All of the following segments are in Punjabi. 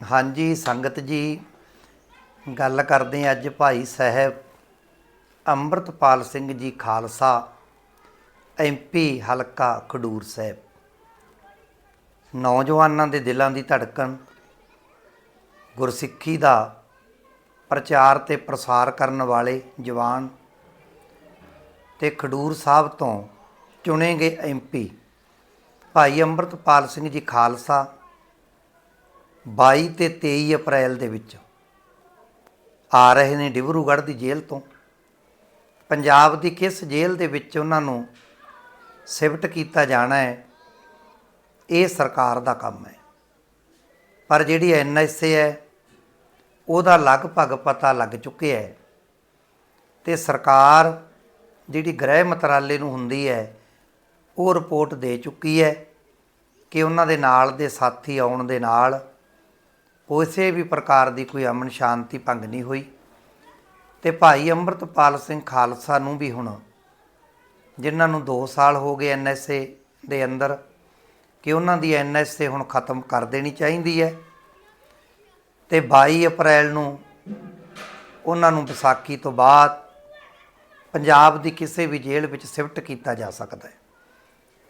ਹਾਂਜੀ, ਸੰਗਤ ਜੀ, ਗੱਲ ਕਰਦੇ ਹਾਂ ਅੱਜ ਭਾਈ ਸਾਹਿਬ ਅੰਮ੍ਰਿਤਪਾਲ ਸਿੰਘ ਜੀ ਖਾਲਸਾ ਐਮਪੀ ਹਲਕਾ ਖਡੂਰ ਸਾਹਿਬ। ਨੌਜਵਾਨਾਂ ਦੇ ਦਿਲਾਂ ਦੀ ਧੜਕਣ, ਗੁਰਸਿੱਖੀ ਦਾ ਪ੍ਰਚਾਰ ਤੇ ਪ੍ਰਸਾਰ ਕਰਨ ਵਾਲੇ ਜਵਾਨ ਤੇ ਖਡੂਰ ਸਾਹਿਬ ਤੋਂ ਚੁਣੇ ਗਏ ਐਮਪੀ ਭਾਈ ਅੰਮ੍ਰਿਤਪਾਲ ਸਿੰਘ ਜੀ ਖਾਲਸਾ 22 ਤੇ 23 ਅਪ੍ਰੈਲ ਦੇ ਵਿੱਚ ਆ ਰਹੇ ਨੇ ਡਿਬਰੂਗੜ੍ਹ ਦੀ ਜੇਲ੍ਹ ਤੋਂ। ਪੰਜਾਬ ਦੀ ਕਿਸ ਜੇਲ੍ਹ ਦੇ ਵਿੱਚ ਉਹਨਾਂ ਨੂੰ ਸਿਫਟ ਕੀਤਾ ਜਾਣਾ ਹੈ, ਇਹ ਸਰਕਾਰ ਦਾ ਕੰਮ ਹੈ। ਪਰ ਜਿਹੜੀ ਐਨਐਸਏ ਹੈ, ਉਹਦਾ ਲਗਭਗ ਪਤਾ ਲੱਗ ਚੁੱਕਿਆ ਹੈ ਤੇ ਸਰਕਾਰ ਜਿਹੜੀ ਗ੍ਰਹਿ ਮੰਤਰਾਲੇ ਨੂੰ ਹੁੰਦੀ ਹੈ, ਉਹ ਰਿਪੋਰਟ ਦੇ ਚੁੱਕੀ ਹੈ ਕਿ ਉਹਨਾਂ ਦੇ ਨਾਲ ਦੇ ਸਾਥੀ ਆਉਣ ਦੇ ਨਾਲ ਕਿਸੇ ਵੀ ਪ੍ਰਕਾਰ ਦੀ ਕੋਈ ਅਮਨ ਸ਼ਾਂਤੀ ਭੰਗ ਨਹੀਂ ਹੋਈ। ਤੇ ਭਾਈ ਅੰਮ੍ਰਿਤਪਾਲ ਸਿੰਘ ਖਾਲਸਾ ਨੂੰ ਵੀ ਹੁਣ, ਜਿਨ੍ਹਾਂ ਨੂੰ 2 ਸਾਲ ਹੋ ਗਏ ਐਨਐਸਏ ਦੇ ਅੰਦਰ, ਕਿ ਉਹਨਾਂ ਦੀ ਐਨਐਸਏ ਹੁਣ ਖਤਮ ਕਰ ਦੇਣੀ ਚਾਹੀਦੀ ਹੈ। ਤੇ 22 ਅਪ੍ਰੈਲ ਨੂੰ ਉਹਨਾਂ ਨੂੰ ਵਿਸਾਖੀ ਤੋਂ ਬਾਅਦ ਪੰਜਾਬ ਦੀ ਕਿਸੇ ਵੀ ਜੇਲ੍ਹ ਵਿੱਚ ਸ਼ਿਫਟ ਕੀਤਾ ਜਾ ਸਕਦਾ ਹੈ।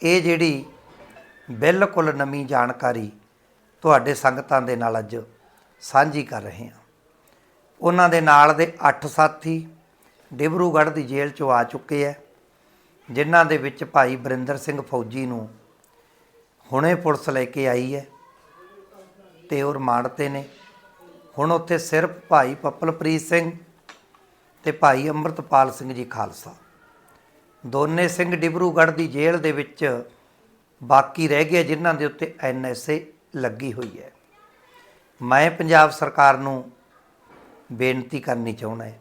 ਇਹ ਜਿਹੜੀ ਬਿਲਕੁਲ ਨਵੀਂ ਜਾਣਕਾਰੀ ਤੁਹਾਡੇ ਸੰਗਤਾਂ ਦੇ ਨਾਲ ਅੱਜ ਸਾਂਝੀ ਕਰ ਰਹੇ ਹਾਂ। ਉਹਨਾਂ ਦੇ ਨਾਲ ਦੇ 8 ਸਾਥੀ ਡਿਬਰੂਗੜ੍ਹ ਦੀ ਜੇਲ੍ਹ ਚੋਂ ਆ ਚੁੱਕੇ ਹੈ ਜਿਨ੍ਹਾਂ ਦੇ ਵਿੱਚ ਭਾਈ ਬਰਿੰਦਰ ਸਿੰਘ ਫੌਜੀ ਨੂੰ ਹੁਣੇ ਪੁਲਿਸ ਲੈ ਕੇ ਆਈ ਹੈ ਤੇ ਉਹ ਰਿਮਾਂਡ ਤੇ ਨੇ। ਹੁਣ ਉੱਥੇ ਸਿਰਫ ਭਾਈ ਪੱਪਲਪ੍ਰੀਤ ਸਿੰਘ ਤੇ ਭਾਈ ਅੰਮ੍ਰਿਤਪਾਲ ਸਿੰਘ ਜੀ ਖਾਲਸਾ। ਦੋਨੇ ਸਿੰਘ ਡਿਬਰੂਗੜ੍ਹ ਦੀ ਜੇਲ੍ਹ ਦੇ ਵਿੱਚ ਬਾਕੀ ਰਹਿ ਗਏ, ਜਿਨ੍ਹਾਂ ਦੇ ਉੱਤੇ ਐਨਐਸਏ ਲੱਗੀ ਹੋਈ ਹੈ ਮੈਂ ਪੰਜਾਬ ਸਰਕਾਰ ਨੂੰ ਬੇਨਤੀ ਕਰਨੀ ਚਾਹੁੰਦਾ ਹਾਂ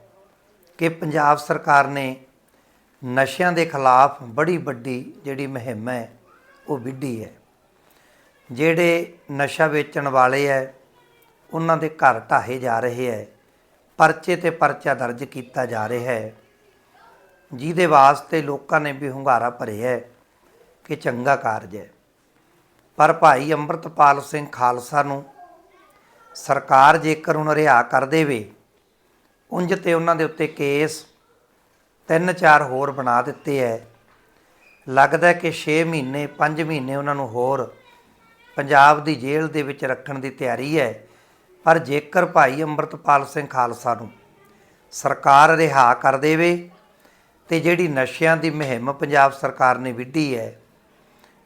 ਕਿ ਪੰਜਾਬ ਸਰਕਾਰ ਨੇ ਨਸ਼ਿਆਂ ਦੇ ਖਿਲਾਫ ਬੜੀ ਵੱਡੀ ਜਿਹੜੀ ਮੁਹਿੰਮ ਹੈ, ਉਹ ਵਿੱਢੀ ਹੈ। ਜਿਹੜੇ ਨਸ਼ਾ ਵੇਚਣ ਵਾਲੇ ਹੈ, ਉਹਨਾਂ ਦੇ ਘਰ ਢਾਹੇ ਜਾ ਰਹੇ ਹੈ, ਪਰਚੇ ਤੇ ਪਰਚਾ ਦਰਜ ਕੀਤਾ ਜਾ ਰਿਹਾ ਹੈ। ਜਿਹਦੇ ਵਾਸਤੇ ਲੋਕਾਂ ਨੇ ਵੀ ਹੁੰਗਾਰਾ ਭਰਿਆ ਹੈ ਕਿ ਚੰਗਾ ਕਾਰਜ ਹੈ। ਪਰ ਭਾਈ ਅੰਮ੍ਰਿਤਪਾਲ ਸਿੰਘ ਖਾਲਸਾ ਨੂੰ ਸਰਕਾਰ ਜੇਕਰ ਉਹਨੂੰ ਰਿਹਾ ਕਰ ਦੇਵੇ, ਉਂਝ ਤੇ ਉਹਨਾਂ ਦੇ ਉੱਤੇ ਕੇਸ ਤਿੰਨ ਚਾਰ ਹੋਰ ਬਣਾ ਦਿੱਤੇ ਐ। ਲੱਗਦਾ ਕਿ 6 ਮਹੀਨੇ 5 ਮਹੀਨੇ ਉਹਨਾਂ ਨੂੰ ਹੋਰ ਪੰਜਾਬ ਦੀ ਜੇਲ੍ਹ ਦੇ ਵਿੱਚ ਰੱਖਣ ਦੀ ਤਿਆਰੀ ਹੈ ਪਰ ਜੇਕਰ ਭਾਈ ਅੰਮ੍ਰਿਤਪਾਲ ਸਿੰਘ ਖਾਲਸਾ ਨੂੰ ਸਰਕਾਰ ਰਿਹਾ ਕਰ ਦੇਵੇ ਤੇ ਜਿਹੜੀ ਨਸ਼ਿਆਂ ਦੀ ਮੁਹਿੰਮ ਪੰਜਾਬ ਸਰਕਾਰ ਨੇ ਵਿੱਢੀ ਹੈ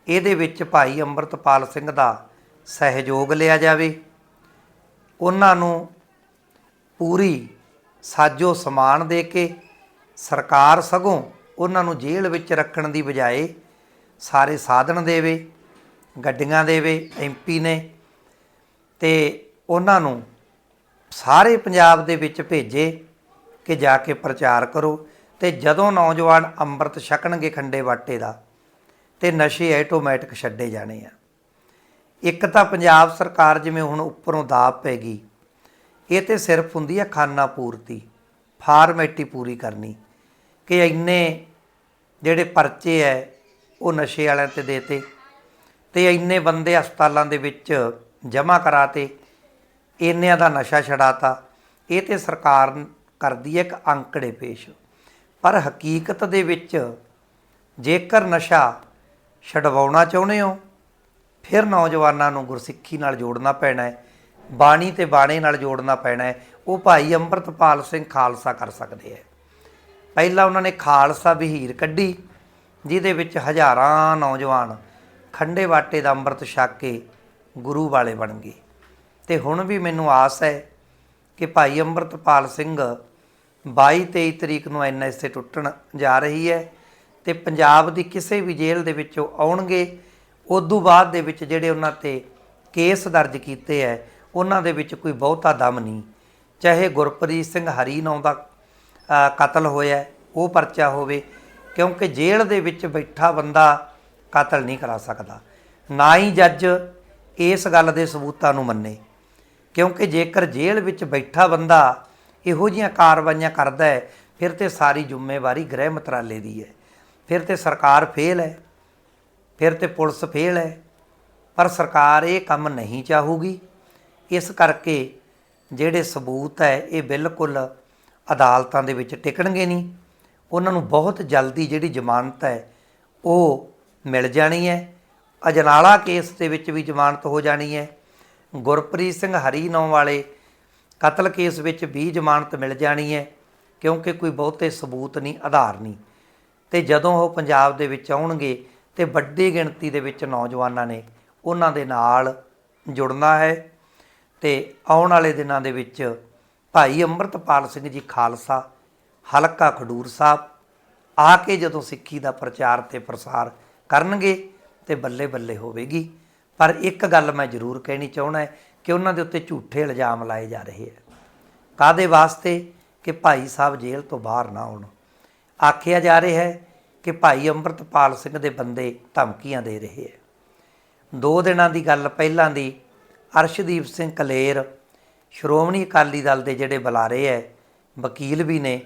ਇਹਦੇ ਵਿੱਚ ਭਾਈ ਅੰਮ੍ਰਿਤਪਾਲ ਸਿੰਘ ਦਾ ਸਹਿਯੋਗ ਲਿਆ ਜਾਵੇ। ਉਹਨਾਂ ਨੂੰ ਪੂਰੀ ਸਾਜੋ ਸਮਾਨ ਦੇ ਕੇ ਸਰਕਾਰ ਸਗੋਂ ਉਹਨਾਂ ਨੂੰ ਜੇਲ੍ਹ ਵਿੱਚ ਰੱਖਣ ਦੀ ਬਜਾਏ ਸਾਰੇ ਸਾਧਨ ਦੇਵੇ, ਗੱਡੀਆਂ ਦੇਵੇ ਐਮਪੀ ਨੇ ਤੇ ਉਹਨਾਂ ਨੂੰ ਸਾਰੇ ਪੰਜਾਬ ਦੇ ਵਿੱਚ ਭੇਜੇ ਕਿ ਜਾ ਕੇ ਪ੍ਰਚਾਰ ਕਰੋ ਤੇ ਜਦੋਂ ਨੌਜਵਾਨ ਅੰਮ੍ਰਿਤ ਛਕਣਗੇ ਖੰਡੇ ਵਾਟੇ ਦਾ ਤੇ ਨਸ਼ੇ ਆਟੋਮੈਟਿਕ ਛੱਡੇ ਜਾਣੇ ਆ। ਇੱਕ ਤਾਂ ਪੰਜਾਬ ਸਰਕਾਰ ਜਿਵੇਂ ਹੁਣ ਉੱਪਰੋਂ ਦਾਬ ਪੈ ਗਈ, ਇਹ ਤੇ ਸਿਰਫ ਹੁੰਦੀ ਹੈ ਖਾਨਾ ਪੂਰਤੀ, ਫਾਰਮੈਲਿਟੀ ਪੂਰੀ ਕਰਨੀ, ਕਿ ਇੰਨੇ ਜਿਹੜੇ ਪਰਚੇ ਐ, ਉਹ ਨਸ਼ੇ ਵਾਲਿਆਂ ਤੇ ਦੇਤੇ, ਤੇ ਇੰਨੇ ਬੰਦੇ ਹਸਪਤਾਲਾਂ ਦੇ ਵਿੱਚ ਜਮ੍ਹਾਂ ਕਰਾਤੇ, ਇੰਨਿਆਂ ਦਾ ਨਸ਼ਾ ਛਡਾਤਾ, ਇਹ ਤੇ ਸਰਕਾਰ ਕਰਦੀ ਹੈ ਇੱਕ ਅੰਕੜੇ ਪੇਸ਼। ਪਰ ਹਕੀਕਤ ਦੇ ਵਿੱਚ ਜੇਕਰ ਨਸ਼ਾ ਛਡਵਾਉਣਾ ਚਾਹੁੰਦੇ ਹੋ ਫਿਰ ਨੌਜਵਾਨਾਂ ਨੂੰ ਗੁਰਸਿੱਖੀ ਨਾਲ ਜੋੜਨਾ ਪੈਣਾ ਹੈ, ਬਾਣੀ ਤੇ ਬਾਣੇ ਨਾਲ ਜੋੜਨਾ ਪੈਣਾ ਹੈ। ਉਹ ਭਾਈ ਅੰਮ੍ਰਿਤਪਾਲ ਸਿੰਘ ਖਾਲਸਾ ਕਰ ਸਕਦੇ ਹੈ। ਪਹਿਲਾਂ ਉਹਨਾਂ ਨੇ ਖਾਲਸਾ ਵਹੀਰ ਕੱਢੀ, ਜਿਹਦੇ ਵਿੱਚ ਹਜ਼ਾਰਾਂ ਨੌਜਵਾਨ ਖੰਡੇ ਬਾਟੇ ਦਾ ਅੰਮ੍ਰਿਤ ਛਕ ਕੇ ਗੁਰੂ ਵਾਲੇ ਬਣ ਗਏ। ਤੇ ਹੁਣ ਵੀ ਮੈਨੂੰ ਆਸ ਹੈ ਕਿ ਭਾਈ ਅੰਮ੍ਰਿਤਪਾਲ ਸਿੰਘ 22 23 ਤਰੀਕ ਨੂੰ ਐਨਐਸਏ ਟੁੱਟਣ ਜਾ ਰਹੀ ਹੈ ਤੇ ਪੰਜਾਬ ਦੀ ਕਿਸੇ ਵੀ ਜੇਲ੍ਹ ਦੇ ਵਿੱਚੋਂ ਆਉਣਗੇ। ਉਦੋਂ ਬਾਅਦ ਦੇ ਵਿੱਚ ਜਿਹੜੇ ਉਹਨਾਂ ਤੇ ਕੇਸ ਦਰਜ ਕੀਤੇ ਹੈ ਉਹਨਾਂ ਦੇ ਵਿੱਚ ਕੋਈ ਬਹੁਤਾ ਦਮ ਨਹੀਂ। ਚਾਹੇ ਗੁਰਪ੍ਰੀਤ ਸਿੰਘ ਹਰੀ ਨਾਂ ਦਾ ਕਤਲ ਹੋਇਆ, ਉਹ ਪਰਚਾ ਹੋਵੇ, ਕਿਉਂਕਿ ਜੇਲ੍ਹ ਦੇ ਵਿੱਚ ਬੈਠਾ ਬੰਦਾ ਕਤਲ ਨਹੀਂ ਕਰਾ ਸਕਦਾ। ਨਾ ਹੀ ਜੱਜ ਇਸ ਗੱਲ ਦੇ ਸਬੂਤਾਂ ਨੂੰ ਮੰਨੇ। ਕਿਉਂਕਿ ਜੇਕਰ ਜੇਲ੍ਹ ਵਿੱਚ ਬੈਠਾ ਬੰਦਾ ਇਹੋ ਜੀਆਂ ਕਾਰਵਾਈਆਂ ਕਰਦਾ ਹੈ ਫਿਰ ਤੇ ਸਾਰੀ ਜ਼ਿੰਮੇਵਾਰੀ ਗ੍ਰਹਿ ਮੰਤਰਾਲੇ ਦੀ ਹੈ ਫਿਰ ਤੇ ਸਰਕਾਰ ਫੇਲ ਹੈ ਫਿਰ ਤੇ ਪੁਲਿਸ ਫੇਲ ਹੈ। ਪਰ ਸਰਕਾਰ ਇਹ ਕੰਮ ਨਹੀਂ ਚਾਹੂਗੀ। ਇਸ ਕਰਕੇ ਜਿਹੜੇ ਸਬੂਤ ਹੈ, ਇਹ ਬਿਲਕੁਲ ਅਦਾਲਤਾਂ ਦੇ ਵਿੱਚ ਟਿਕਣਗੇ ਨਹੀਂ। ਉਹਨਾਂ ਨੂੰ ਬਹੁਤ ਜਲਦੀ ਜਿਹੜੀ ਜ਼ਮਾਨਤ ਹੈ, ਉਹ ਮਿਲ ਜਾਣੀ ਹੈ। ਅਜਨਾਲਾ ਕੇਸ ਦੇ ਵਿੱਚ ਵੀ ਜ਼ਮਾਨਤ ਹੋ ਜਾਣੀ ਹੈ। ਗੁਰਪ੍ਰੀਤ ਸਿੰਘ ਹਰੀ ਨੌ ਵਾਲੇ ਕਤਲ ਕੇਸ ਵਿੱਚ ਵੀ ਜ਼ਮਾਨਤ ਮਿਲ ਜਾਣੀ ਹੈ, ਕਿਉਂਕਿ ਕੋਈ ਬਹੁਤੇ ਸਬੂਤ ਨਹੀਂ, ਆਧਾਰ ਨਹੀਂ। ਤੇ ਜਦੋਂ ਉਹ ਪੰਜਾਬ ਦੇ ਵਿੱਚ ਆਉਣਗੇ ਤੇ ਵੱਡੀ ਗਿਣਤੀ ਦੇ ਵਿੱਚ ਨੌਜਵਾਨਾਂ ਨੇ ਉਹਨਾਂ ਦੇ ਨਾਲ ਜੁੜਨਾ ਹੈ ਤੇ ਆਉਣ ਵਾਲੇ ਦਿਨਾਂ ਦੇ ਵਿੱਚ ਭਾਈ ਅੰਮ੍ਰਿਤਪਾਲ ਸਿੰਘ ਜੀ ਖਾਲਸਾ, ਹਲਕਾ ਖਡੂਰ ਸਾਹਿਬ ਆ ਕੇ ਜਦੋਂ ਸਿੱਖੀ ਦਾ ਪ੍ਰਚਾਰ ਤੇ ਪ੍ਰਸਾਰ ਕਰਨਗੇ ਤੇ ਬੱਲੇ ਬੱਲੇ ਹੋਵੇਗੀ। ਪਰ ਇੱਕ ਗੱਲ ਮੈਂ ਜ਼ਰੂਰ ਕਹਿਣੀ ਚਾਹੁੰਦਾ ਹੈ ਕਿ ਉਹਨਾਂ ਦੇ ਉੱਤੇ ਝੂਠੇ ਇਲਜ਼ਾਮ ਲਾਏ ਜਾ ਰਹੇ ਹੈ। ਕਾਦੇ ਵਾਸਤੇ? ਕਿ ਭਾਈ ਸਾਹਿਬ ਜੇਲ੍ਹ ਤੋਂ ਬਾਹਰ ਨਾ ਆਉਣ। ਆਖਿਆ ਜਾ ਰਿਹਾ ਹੈ ਕਿ ਭਾਈ ਅੰਮ੍ਰਿਤਪਾਲ ਸਿੰਘ ਦੇ ਬੰਦੇ ਧਮਕੀਆਂ ਦੇ ਰਹੇ ਹੈ। ਦੋ ਦਿਨਾਂ ਦੀ ਗੱਲ ਪਹਿਲਾਂ ਦੀ ਅਰਸ਼ਦੀਪ ਸਿੰਘ ਕਲੇਰ ਸ਼੍ਰੋਮਣੀ ਅਕਾਲੀ ਦਲ ਦੇ ਜਿਹੜੇ ਬੁਲਾਰੇ ਹੈ, ਵਕੀਲ ਵੀ ਨੇ,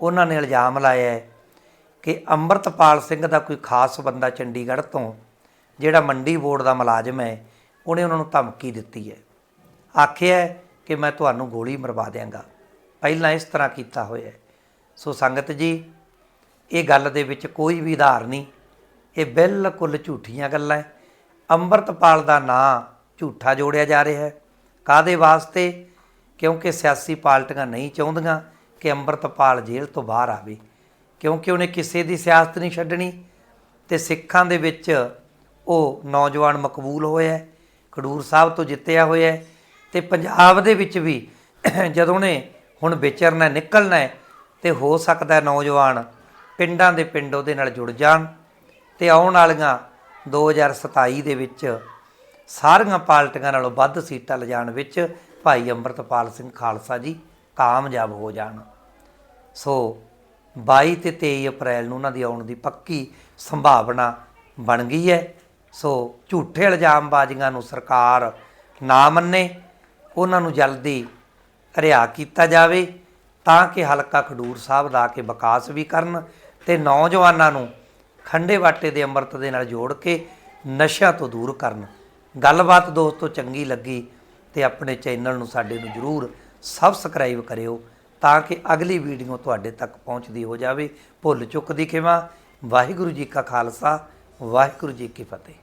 ਉਹਨਾਂ ਨੇ ਇਲਜ਼ਾਮ ਲਾਇਆ ਕਿ ਅੰਮ੍ਰਿਤਪਾਲ ਸਿੰਘ ਦਾ ਕੋਈ ਖਾਸ ਬੰਦਾ ਚੰਡੀਗੜ੍ਹ ਤੋਂ ਜਿਹੜਾ ਮੰਡੀ ਬੋਰਡ ਦਾ ਮੁਲਾਜ਼ਮ ਹੈ, ਉਹਨੇ ਉਹਨਾਂ ਨੂੰ ਧਮਕੀ ਦਿੱਤੀ ਹੈ। ਆਖਿਆ ਕਿ ਮੈਂ ਤੁਹਾਨੂੰ ਗੋਲੀ ਮਰਵਾ ਦਿਆਂਗਾ। ਪਹਿਲਾਂ ਇਸ ਤਰ੍ਹਾਂ ਕੀਤਾ ਹੋਇਆ ਸੋ ਸੰਗਤ ਜੀ ਇਹ ਗੱਲ ਦੇ ਵਿੱਚ ਕੋਈ ਵੀ ਆਧਾਰ ਨਹੀਂ। ਇਹ ਬਿਲਕੁਲ ਝੂਠੀਆਂ ਗੱਲਾਂ ਹੈ ਅੰਮ੍ਰਿਤਪਾਲ ਦਾ ਨਾਂ ਝੂਠਾ ਜੋੜਿਆ ਜਾ ਰਿਹਾ ਹੈ ਕਾਦੇ ਵਾਸਤੇ? ਕਿਉਂਕਿ ਸਿਆਸੀ ਪਾਰਟੀਆਂ ਨਹੀਂ ਚਾਹੁੰਦੀਆਂ ਕਿ ਅੰਮ੍ਰਿਤਪਾਲ ਜੇਲ੍ਹ ਤੋਂ ਬਾਹਰ ਆਵੇ। ਕਿਉਂਕਿ ਉਹਨੇ ਕਿਸੇ ਦੀ ਸਿਆਸਤ ਨਹੀਂ ਛੱਡਣੀ ਤੇ ਸਿੱਖਾਂ ਦੇ ਵਿੱਚ ਉਹ ਨੌਜਵਾਨ ਮਕਬੂਲ ਹੋਇਆ ਖਡੂਰ ਸਾਹਿਬ ਤੋਂ ਜਿੱਤਿਆ ਹੋਇਆ ਹੈ ਤੇ ਪੰਜਾਬ ਦੇ ਵਿੱਚ ਵੀ ਜਦੋਂ ਨੇ ਹੁਣ ਵਿਚਰਨਾ, ਨਿਕਲਣਾ ਹੈ ਤੇ ਹੋ ਸਕਦਾ ਨੌਜਵਾਨ ਪਿੰਡਾਂ ਦੇ ਪਿੰਡ ਉਹਦੇ ਨਾਲ ਜੁੜ ਜਾਣ ਤੇ ਆਉਣ ਵਾਲੀਆਂ 2027 ਦੇ ਵਿੱਚ ਸਾਰੀਆਂ ਪਾਰਟੀਆਂ ਨਾਲੋਂ ਵੱਧ ਸੀਟਾਂ ਲਿਜਾਣ ਵਿੱਚ ਭਾਈ ਅੰਮ੍ਰਿਤਪਾਲ ਸਿੰਘ ਖਾਲਸਾ ਜੀ ਕਾਮਯਾਬ ਹੋ ਜਾਣ। ਸੋ 22 ਤੇ 23 ਅਪ੍ਰੈਲ ਨੂੰ ਉਹਨਾਂ ਦੀ ਆਉਣ ਦੀ ਪੱਕੀ ਸੰਭਾਵਨਾ ਬਣ ਗਈ ਹੈ। ਸੋ ਝੂਠੇ ਇਲਜ਼ਾਮਬਾਜ਼ੀਆਂ ਨੂੰ ਸਰਕਾਰ ਨਾ ਮੰਨੇ, ਉਹਨਾਂ ਨੂੰ ਜਲਦੀ ਰਿਹਾ ਕੀਤਾ ਜਾਵੇ ਤਾਂ ਕਿ ਹਲਕਾ ਖਡੂਰ ਸਾਹਿਬ ਦਾ ਕੇ ਵਿਕਾਸ ਵੀ ਕਰਨ ਤੇ ਨੌਜਵਾਨਾਂ ਨੂੰ ਖੰਡੇ ਬਾਟੇ ਦੇ ਅੰਮ੍ਰਿਤ ਦੇ ਨਾਲ ਜੋੜ ਕੇ ਨਸ਼ਿਆਂ ਤੋਂ ਦੂਰ ਕਰਨ। ਗੱਲਬਾਤ ਦੋਸਤੋ ਚੰਗੀ ਲੱਗੀ ਤੇ ਆਪਣੇ ਚੈਨਲ ਨੂੰ ਸਾਡੇ ਨੂੰ ਜਰੂਰ ਸਬਸਕ੍ਰਾਈਬ ਕਰਿਓ ਤਾਂ ਕਿ ਅਗਲੀ ਵੀਡੀਓ ਤੁਹਾਡੇ ਤੱਕ ਪਹੁੰਚਦੀ ਹੋ ਜਾਵੇ। ਭੁੱਲ ਚੁੱਕ ਦੀ ਖਿਮਾ। ਵਾਹਿਗੁਰੂ ਜੀ ਕਾ ਖਾਲਸਾ, ਵਾਹਿਗੁਰੂ ਜੀ ਕੀ ਫਤਿਹ।